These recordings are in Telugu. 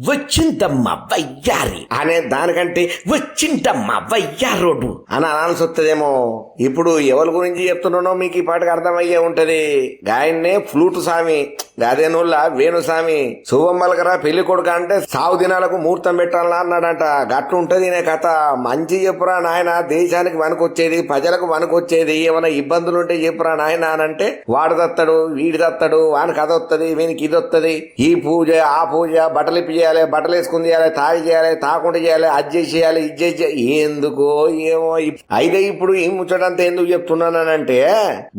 వచ్చిందమ్మ వయ్యారి. అనే దానికంటే వచ్చిందమ్మ వయ్యారోడు. అని అనాల్సి వస్తుందేమో ఇప్పుడు ఎవరి గురించి చెప్తున్నానో మీకు ఈ పాటకు అర్థమయ్యే ఉంటది. గాయన్నే ఫ్లూట్ స్వామి గాదేనోళ్ళ వేణుస్వామి శుభమ్మలకరా పెళ్ళి కొడుక అంటే సావు దినాలకు ముహూర్తం పెట్టాలా అన్నాడంట. గట్టు ఉంటది నే కథ. మంచి చెప్పురా నాయన దేశానికి వనకొచ్చేది ప్రజలకు వనకొచ్చేది ఏమైనా ఇబ్బందులు ఉంటే చెప్పురా నాయన అని అంటే వాడు తత్తడు వీడి తత్తడు వానికి అది వస్తుంది వీనికి ఇది వస్తుంది ఈ పూజ ఆ పూజ బట్టలు చేయాలి బట్టలు వేసుకుని చేయాలి తాగి చేయాలి తాకుండా చేయాలి అది చేసి చేయాలి ఇది చేసి ఎందుకో ఏమో అయితే ఇప్పుడు ఈ ముచ్చటంతా ఎందుకు చెప్తున్నానంటే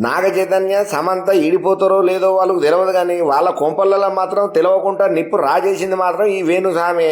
నాగ చైతన్య సమంత ఈడిపోతారో లేదో వాళ్ళకు తెలియదు కానీ వాళ్ళ కొంపలలో మాత్రం తెలియకుండా నిప్పు రాజేసింది మాత్రం ఈ వేణుస్వామి.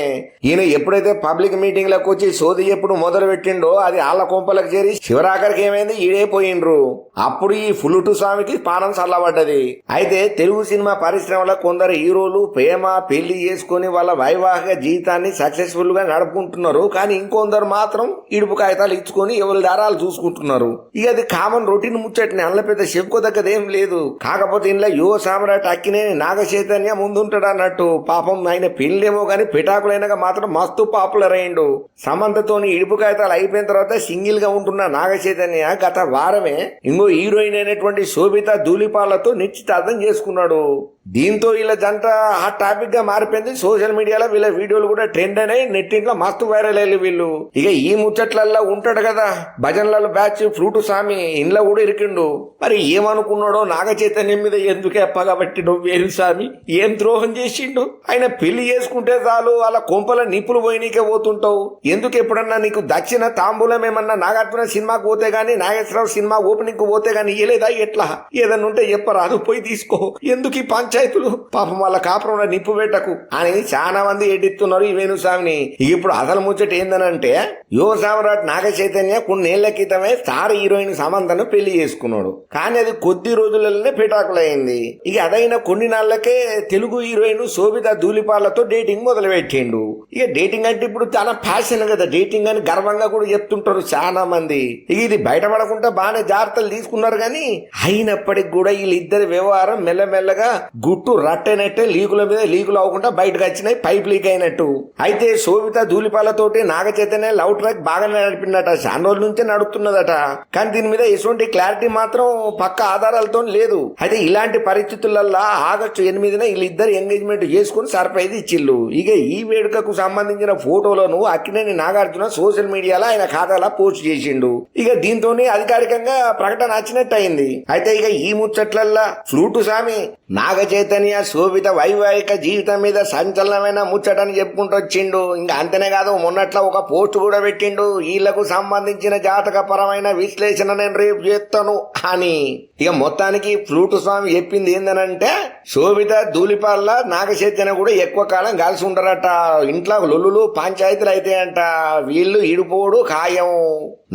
ఈయన ఎప్పుడైతే పబ్లిక్ మీటింగ్లకు వచ్చి సోది ఎప్పుడు మొదలు పెట్టిండో అది వాళ్ళ కొంపలకు చేరి శివరాఖరికి ఏమైంది? ఈడైపోయిండ్రు అప్పుడు ఈ ఫులుటు స్వామికి పానం చల్లబడ్డది. అయితే తెలుగు సినిమా పరిశ్రమలో కొందరు హీరోలు ప్రేమ పెళ్ళి చేసుకుని వాళ్ళ వైవాహిక జీవితాన్ని సక్సెస్ఫుల్గా నడుపుకుంటున్నారు. కానీ ఇంకొందరు మాత్రం ఇడుపు కాగితాలు ఇచ్చుకొని ఎవరి దారాలు చూసుకుంటున్నారు. ఇక అది కామన్ రొటీన్ ముచ్చట్ని అందులో పెద్ద చెప్పుకోదగ్గదేం లేదు. కాకపోతే ఇంట్లో యువ సామ్రాట్ అక్కినేని నాగ చైతన్య ముందుంటాడు అన్నట్టు పాపం ఆయన పెళ్ళేమో కానీ పిటాకులైనగా మాత్రం మస్తు పాపులర్ అయ్యిండు. సమంతతోని ఇడుపు కాగితాలు అయిపోయిన తర్వాత సింగిల్గా ఉంటున్న నాగ చైతన్య గత వారమే ఇంకో హీరోయిన్ అయినటువంటి శోభిత ధూళిపాలతో నిశ్చితార్థం చేసుకున్నాడు. దీంతో వీళ్ళ జంట ఆ టాపిక్గా మారిపోయింది. సోషల్ మీడియాలో వీళ్ళ వీడియోలు కూడా ట్రెండ్ అయినాయి నెట్టింట్లో మస్తు వైరల్ అయ్యి వీళ్ళు. ఇక ఈ ముచ్చట్లల్లో ఉంటాడు కదా. భజనలలో బ్యాచ్ ఫ్రూట్ స్వామి ఇంట్లో కూడా ఇరికిండు. మరి ఏమనుకున్నాడో నాగ చైతన్యం మీద ఎందుకే ఎప్పగబట్టిండు వేరు స్వామి ఏం ద్రోహం చేసిండు? ఆయన పెళ్ళి చేసుకుంటే చాలు వాళ్ళ కొంపల నిప్పులు పోయినీకే పోతుంటావు. ఎందుకు ఎప్పుడన్నా నీకు దక్షిణ తాంబూలం ఏమన్నా నాగార్జున సినిమాకు పోతే గానీ నాగేశ్వరరావు సినిమా ఓపెనింగ్కు పోతే గానీ ఇయ్యలేదా? ఎట్లా? ఏదన్నా ఉంటే చెప్పరాదు పోయి తీసుకో. ఎందుకు ఈ పంచాయతీలు. పాపం వాళ్ళ కాపురంలో నిప్పు పెట్టకు అని చాలా మంది ఎడిస్తున్నారు ఈ వేణుస్వామిని. ఇప్పుడు అసలు ముచ్చట ఏందనంటే యువ సామ్రాట్ నాగ చైతన్య కొన్నేళ్ళ క్రితమే స్టార్ హీరోయిన్ సమంతను పెళ్ళి చేసుకున్నాడు. కానీ అది కొద్ది రోజులలోనే పిటాకులైంది. ఇక అదైన కొన్ని నాళ్ళకే తెలుగు హీరోయిన్ శోభిత ధూళిపాలతో డేటింగ్ మొదలు పెట్టిండు ఇక డేటింగ్ అంటే ఇప్పుడు చాలా ఫ్యాషన్ కదా డేటింగ్ అని గర్వంగా కూడా చెప్తుంటారు చాలా మంది. ఇక ఇది బయటపడకుండా బాగానే జాగ్రత్తలు తీసుకున్నారు కానీ అయినప్పటికి కూడా వీళ్ళిద్దరి వ్యవహారం మెల్లమెల్లగా గుట్టు రట్టనట్టే లీకుల మీద లీకులు అవ్వకుండా బయటకు వచ్చినాయి పైప్ లీక్ అయినట్టు. అయితే శోభిత ధూళిపాలతోటి నాగ చైతన్య లవ్ ట్రాక్ బాగానే నడిపిందట చాలా రోజుల నుంచే నడుస్తున్నదట కానీ దీని మీద ఎటువంటి క్లారిటీ మాత్రం పక్క ఆధారాలతో లేదు. అయితే ఇలాంటి పరిస్థితులల్లో ఆగస్టు ఎనిమిదిన వీళ్ళిద్దరు ఎంగేజ్మెంట్ చేసుకుని సర్ప్రైజ్ ఇచ్చిల్లు ఇక ఈ వేడుకకు సంబంధించిన ఫోటోలను అక్కినేని నాగార్జున సోషల్ మీడియాలో ఆయన ఖాతాలో పోస్ట్ చేసిండు. ఇక దీంతో అధికారికంగా ప్రకటన వచ్చినట్టు అయింది అయితే ఇక ఈ ముచ్చట్లల్లా ఫ్లూటు స్వామి నాగ చైతన్య శోభిత వైవాహిక జీవితం మీద సంచలనమైన ముచ్చటని చెప్పుకుంటూ వచ్చిండు. ఇంకా అంతనే కాదు మొన్నట్లో ఒక పోస్ట్ కూడా పెట్టిండు. వీళ్ళకు సంబంధించిన జాతకపరమైన విశ్లేషణ నేను రేపు చేస్తాను అని. ఇక మొత్తానికి ఫ్లూటు స్వామి చెప్పింది ఏందనంటే శోభిత ధూళిపాల్ల నాగచైతన్య కూడా ఎక్కువ కాలం కలిసి ఉండరట. ఇంట్లో లొల్లులు పంచాయతీలు అయితే అంట వీళ్ళు ఇడిపోడు ఖాయం.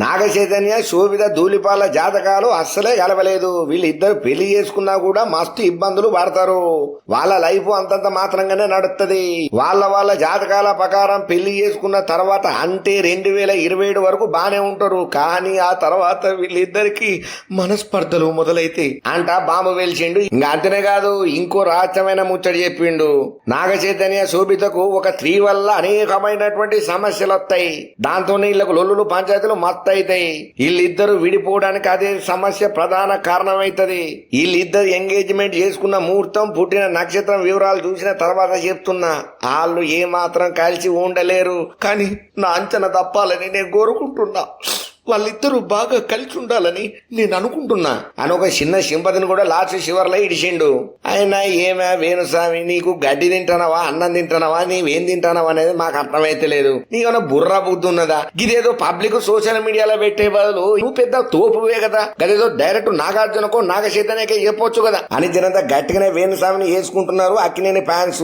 నాగ చైతన్య శోభిత ధూళిపాల జాతకాలు అస్సలే కలవలేదు. వీళ్ళిద్దరు పెళ్ళి చేసుకున్నా కూడా మస్తు ఇబ్బందులు పడతారు. వాళ్ళ లైఫ్ అంతంత మాత్రంగానే నడుస్తుంది వాళ్ళ వాళ్ళ జాతకాల ప్రకారం పెళ్ళి చేసుకున్న తర్వాత అంటే రెండు వేల ఇరవై ఏడు వరకు బానే ఉంటారు. కానీ ఆ తర్వాత వీళ్ళిద్దరికి మనస్పర్ధలు మొదలైతే అంట బాంబు వెలిచిండు. ఇంకా అంతనే కాదు ఇంకో రహస్యమైన ముచ్చడి చెప్పిండు. నాగచైతన్య శోభితకు ఒక స్త్రీ వల్ల అనేకమైనటువంటి సమస్యలు వస్తాయి. దాంతో వీళ్ళకు లొల్లులు పంచాయతీలు మత్తు అవుతాయి వీళ్ళిద్దరు విడిపోవడానికి అదే సమస్య ప్రధాన కారణమైతది. వీళ్ళిద్దరు ఎంగేజ్మెంట్ చేసుకున్న ముహూర్తం పుట్టిన నక్షత్రం వివరాలు చూసిన తర్వాత చెప్తున్నా. వాళ్ళు ఏమాత్రం కలిసి ఉండలేరు. కానీ నా అంచనా తప్పాలని నేను కోరుకుంటున్నా. వాళ్ళిద్దరూ బాగా కలిసి ఉండాలని నేను అనుకుంటున్నా. అని ఒక చిన్న సింపతిని కూడా లాస్ట్ శివర్లో ఇడిచిండు. ఆయన ఏమే వేణుస్వామి నీకు గడ్డి తింటానవా అన్నం తింటానవా నీవేం తింటానవా అనేది మాకు అర్థమైతే లేదు. నీకన్నా బుర్ర బుద్ధి ఉన్నదా? ఇదేదో పబ్లిక్ సోషల్ మీడియాలో పెట్టే బదులు నువ్వు పెద్ద తోపువే కదా. గదేదో డైరెక్ట్ నాగార్జునకో నాగ చైతన్యకే చెప్పొచ్చు కదా. అని జనంతా గట్టిగానే వేణుస్వామిని వేసుకుంటున్నారు అక్కినేని ఫ్యాన్స్.